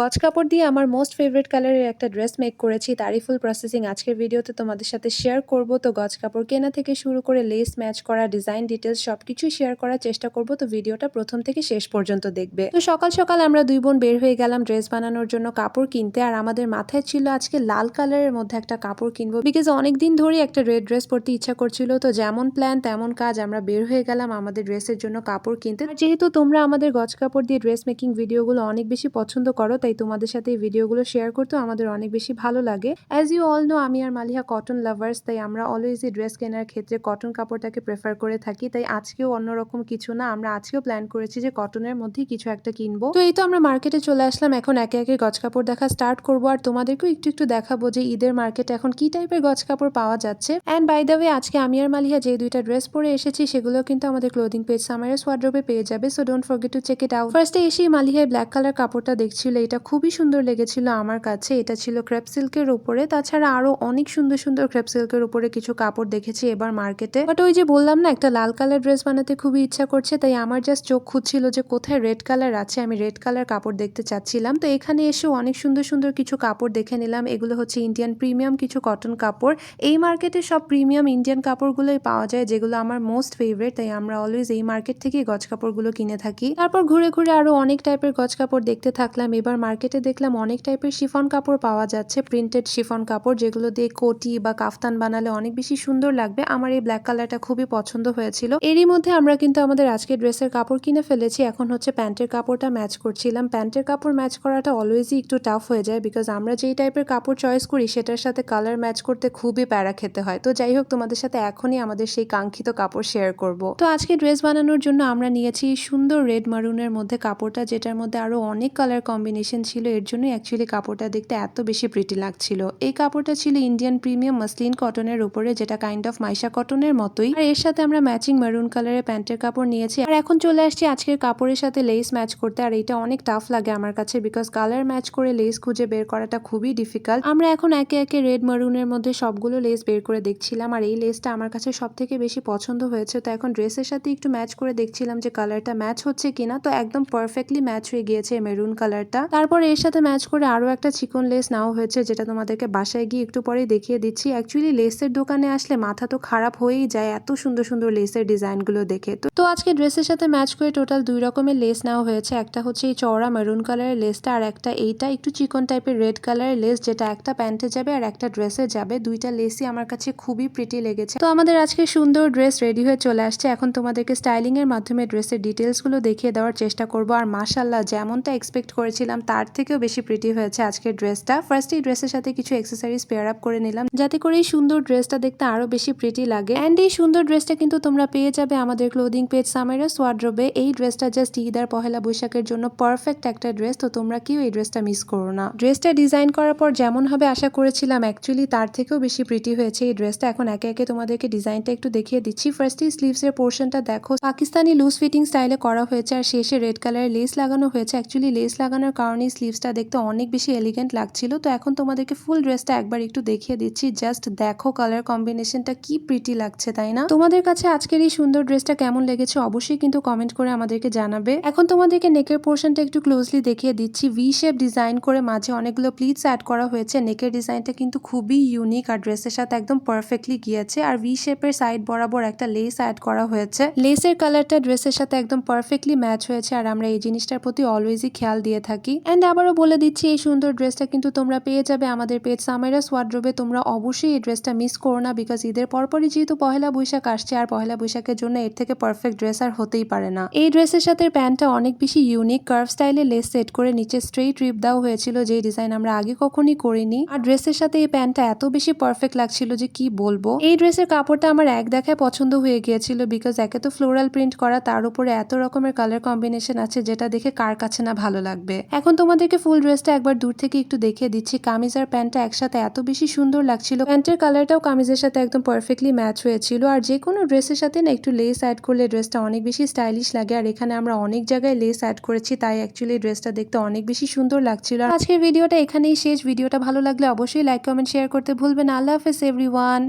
গজ কাপড় দিয়ে আমার মোস্ট ফেভারিট কালারের একটা ড্রেস মেক করেছি, তারই ফুল প্রসেসিং আজকের ভিডিওতে তোমাদের সাথে শেয়ার করব। তো গজ কাপড় কেনা থেকে শুরু করে লেস ম্যাচ করা ডিজাইন ডিটেলস সবকিছুই শেয়ার করার চেষ্টা করব। তো ভিডিওটা প্রথম থেকে শেষ পর্যন্ত দেখবে। তো সকাল সকাল আমরা দুই বোন বের হয়ে গেলাম ড্রেস বানানোর জন্য কাপড় কিনতে। আর আমাদের মাথায় ছিল আজকে লাল কালারের মধ্যে একটা কাপড় কিনবো। বিকজ অনেক দিন ধরেই একটা রেড ড্রেস পরতে ইচ্ছা করছিল। তো যেমন প্ল্যান তেমন কাজ আমরা বের হয়ে গেলাম আমাদের ড্রেসের জন্য কাপড় কিনতে। যেহেতু তোমরা আমাদের গজ কাপড় দিয়ে ড্রেস মেকিং ভিডিওগুলো অনেক বেশি পছন্দ করো তাই তোমাদের সাথে এই ভিডিওগুলো শেয়ার করতেও আমাদের অনেক বেশি ভালো লাগে। অ্যাজ ইউ অল নো আমি আর মালিহা কটন লাভার্স তাই আমরা অলওয়েজই ড্রেস কেনার ক্ষেত্রে কটন কাপড়টাকে প্রেফার করে থাকি। তাই আজকেও অন্যরকম কিছু না, আমরা আজকেও প্ল্যান করেছি যে কটনের মধ্যেই কিছু একটা কিনবো। তো এই তো আমরা মার্কেটে চলে আসলাম, এখন একে একে গজ কাপড় দেখা স্টার্ট করব। আর তোমাদেরকেও একটু একটু দেখাবো যে ঈদের মার্কেটে এখন কি টাইপের গজ কাপড় পাওয়া যাচ্ছে। অ্যান্ড বাই দ্য ওয়ে আজকে আমি আর মালিহা যে দুইটা ড্রেস পরে এসেছি, সেগুলো কিন্তু আমাদের ক্লোদিং পেজ সামারের ওয়ার্ড্রোবে পেয়ে যাবে। So don't forget to check it out ফার্স্টে এসেই মালিহায় ব্ল্যাক কালার কাপড়টা দেখছিল, এটা খুবই সুন্দর লেগেছিল আমার কাছে। এটা ছিল ক্রেপ সিল্কের উপরে। তাছাড়া আরও অনেক সুন্দর সুন্দর ক্রেপ সিল্কের উপরে কিছু কাপড় দেখেছি এবার মার্কেটে। বাট ওই যে বললাম না, একটা লাল কালার ড্রেস বানাতে খুবই ইচ্ছা করছে, তাই আমার জাস্ট চোখ খুঁজছিল যে কোথায় রেড কালার আছে। আমি রেড কালার কাপড় দেখতে চাচ্ছিলাম। তো এখানে এসে অনেক সুন্দর সুন্দর কিছু কাপড় দেখে নিলাম। এগুলো হচ্ছে ইন্ডিয়ান প্রিমিয়াম কিছু কটন কাপড়। এই মার্কেটে সব প্রিমিয়াম ইন্ডিয়ান কাপড়গুলোই পাওয়া যায়, যেগুলো আমার মোস্ট ফেভারিট তাই আমরা অলওয়েজ এই মার্কেট থেকে গজ কাপড়গুলো কিনে থাকি। তারপর ঘুরে ঘুরে আরও অনেক টাইপের গজ কাপড় দেখতে থাকলাম। এবার মার্কেটে দেখলাম অনেক টাইপের শিফন কাপড় পাওয়া যাচ্ছে প্রিন্টেড শিফন কাপড় যেগুলো দিয়ে কোটি বা কাফতান বানালে অনেক বেশি সুন্দর লাগবে। আমার এই ব্ল্যাক কালারটা খুবই পছন্দ হয়েছিল। এরই মধ্যে আমরা কিন্তু আমাদের আজকে ড্রেসের কাপড় কিনে ফেলেছি। এখন হচ্ছে প্যান্টের কাপড়টা ম্যাচ করছিলাম। প্যান্টের কাপড় ম্যাচ করাটা অলওয়েজই একটু টাফ হয়ে যায় বিকজ আমরা যেই টাইপের কাপড় চয়েস করি, সেটার সাথে কালার ম্যাচ করতে খুবই প্যারা খেতে হয়। তো যাই হোক, তোমাদের সাথে এখনই আমাদের সেই কাঙ্ক্ষিত কাপড় শেয়ার করব। তো আজকে ড্রেস বানানোর জন্য আমরা নিয়েছি সুন্দর রেড মারুনের মধ্যে কাপড়টা, যেটার মধ্যে আরও অনেক কালার কম্বিনেশন ছিল, এর জন্যই অ্যাকচুয়ালি কাপড়টা দেখতে এত বেশি প্রিটি লাগছিল। এই কাপড়টা ছিল ইন্ডিয়ান প্রিমিয়াম মাসলিন কটনের উপরে, যেটা কাইন্ড অফ মাইশা কটনের মতোই। আর এর সাথে আমরা ম্যাচিং মেরুন কালারের প্যান্টের কাপড় নিয়েছি। আর এখন চলে আসছি আজকের কাপড়ের সাথে লেস ম্যাচ করতে, আর এটা অনেক টাফ লাগে আমার কাছে বিকজ কালার ম্যাচ করে লেস খুঁজে বের করাটা খুবই ডিফিকাল্ট আমরা এখন একে একে রেড মারুনের মধ্যে সবগুলো লেস বের করে দেখছিলাম, আর এই লেসটা আমার কাছে সব থেকে বেশি পছন্দ হয়েছে। তো এখন ড্রেসের সাথে একটু ম্যাচ করে দেখছিলাম যে কালারটা ম্যাচ হচ্ছে কিনা। তো একদম পারফেক্টলি ম্যাচ হয়ে গিয়েছে মেরুন কালারটা তারপর এর সাথে ম্যাচ করে আরও একটা চিকন লেস নাও হয়েছে, যেটা তোমাদেরকে বাসায় গিয়ে একটু পরে দেখিয়ে দিচ্ছি। অ্যাকচুয়ালি লেসের দোকানে আসলে মাথা তো খারাপ হয়েই যায়, এত সুন্দর সুন্দর লেসের ডিজাইনগুলো দেখে। তো আজকে ড্রেসের সাথে ম্যাচ করে টোটাল দুই রকমের লেস নেওয়া হয়েছে, একটা হচ্ছে এই চওড়া মেরুন কালারের লেসটা আর একটা এইটা একটু চিকন টাইপের রেড কালারের লেস যেটা একটা প্যান্টে যাবে আর একটা ড্রেসে যাবে। দুইটা লেসই আমার কাছে খুবই প্রিটি লেগেছে। তো আমাদের আজকে সুন্দর ড্রেস রেডি হয়ে চলে আসছে। এখন তোমাদেরকে স্টাইলিংয়ের মাধ্যমে ড্রেসের ডিটেলসগুলো দেখিয়ে দেওয়ার চেষ্টা করব। আর মাশাল্লাহ যেমনটা এক্সপেক্ট করেছিলাম তার থেকেও বেশি প্রিটি হয়েছে আজকের ড্রেসটা ফার্স্ট এই ড্রেসের সাথে কিছু এক্সেসরিজ পেয়ার আপ করে নিলাম। যাতে করে এই সুন্দর ড্রেসটা দেখতে আরও বেশি প্রিটি লাগে। অ্যান্ড এই সুন্দর ড্রেসটা কিন্তু তোমরা পেয়ে যাবে আমাদের ক্লোদিং পেজ সামাইরাস ওয়ার্ড্রোবে এই ড্রেসটা জাস্ট ঈদ আর পহেলা বৈশাখের জন্য পারফেক্ট একটা ড্রেস তো তোমরা কেউ এই ড্রেসটা মিস করো না। ড্রেসটা ডিজাইন করার পর যেমন হবে আশা করেছিলাম অ্যাকচুয়ালি তার থেকেও বেশি প্রিটি হয়েছে এই ড্রেসটা এখন একে একে তোমাদেরকে ডিজাইনটা একটু দেখিয়ে দিচ্ছি। ফার্স্টে স্লিভস এর পোর্শনটা দেখো। পাকিস্তানি লুজ ফিটিং স্টাইলে করা হয়েছে আর শেষে রেড কালারের লেস লাগানো হয়েছে। অ্যাকচুয়ালি লেস লাগানোর কারণে স্লিভসটা দেখতে অনেক বেশি এলিগেন্ট লাগছিল। তো এখন তোমাদেরকে ফুল ড্রেসটা একবার একটু দেখিয়ে দিচ্ছি। জাস্ট দেখো কালার কম্বিনেশনটা কি প্রিটি লাগছে, তাই না? তোমাদের কাছে আজকের এই সুন্দর ড্রেসটা কেমন লেগেছে অবশ্যই কিন্তু কমেন্ট করে আমাদেরকে জানাবে। এখন তোমাদেরকে নেকের পোর্শনটা একটু ক্লোজলি দেখিয়ে দিচ্ছি। ভি শেপ ডিজাইন করে মাঝে অনেকগুলো প্লিটস অ্যাড করা হয়েছে। নেকের ডিজাইনটা কিন্তু খুবই ইউনিক আর ড্রেসের সাথে একদম পারফেক্টলি গিয়েছে। আর ভি শেপের সাইড বরাবর একটা লেস অ্যাড করা হয়েছে। লেসের কালারটা ড্রেসের সাথে একদম পারফেক্টলি ম্যাচ হয়েছে। আর আমরা এই জিনিসটার প্রতি অলওয়েজই খেয়াল দিয়ে থাকি। অ্যান্ড আবারও বলে দিচ্ছি, এই সুন্দর ড্রেসটা কিন্তু তোমরা পেয়ে যাবে আমাদের পেজ সামাইরাস ওয়ার্ড্রোবে তোমরা অবশ্যই এই ড্রেসটা মিস করো না বিকজ ঈদের পরপরই যেহেতু পহেলা বৈশাখ আসছে, আর পহেলা বৈশাখের জন্য এর থেকে পারফেক্ট ড্রেস আর হতেই পারে না। এই ড্রেসের সাথে প্যান্টটা অনেক বেশি ইউনিক কার্ভ স্টাইলে লেস সেট করে নিচে স্ট্রেইট রিপ দেওয়া হয়েছিল যে ডিজাইন আমরা আগে কখনই করিনি। আর ড্রেসের সাথে এই প্যান্টটা এত বেশি পারফেক্ট লাগছিল যে কি বলব? এই ড্রেসের কাপড়টা আমার এক দেখায় পছন্দ হয়ে গিয়েছিল বিকজ একে তো ফ্লোরাল প্রিন্ট করা, তার উপরে এত রকমের কালার কম্বিনেশন আছে যেটা দেখে কার কাছে না ভালো লাগবে। এখন তোমাদেরকে ফুল ড্রেসটা একবার দূর থেকে একটু দেখিয়ে দিচ্ছি। কামিজ আর প্যান্টটা একসাথে এত বেশি সুন্দর লাগছিল। প্যান্টের কালারটাও কামিজের সাথে একদম পারফেক্টলি ম্যাচ হয়েছিল। আর যে কোনো ড্রেসের সাথে না একটু লেস অ্যাড করলে ড্রেসটা অনেক বেশি স্টাইলিশ লাগে। আর এখানে আমরা অনেক জায়গায় লেস অ্যাড করেছি, তাই অ্যাকচুয়ালি ড্রেসটা দেখতে অনেক বেশি সুন্দর লাগছিল। আজকের ভিডিওটা এখানেই শেষ। ভিডিওটা ভালো লাগলে অবশ্যই লাইক কমেন্ট শেয়ার করতে ভুলবেন আল্লাহ হাফেজ এভরিওয়ান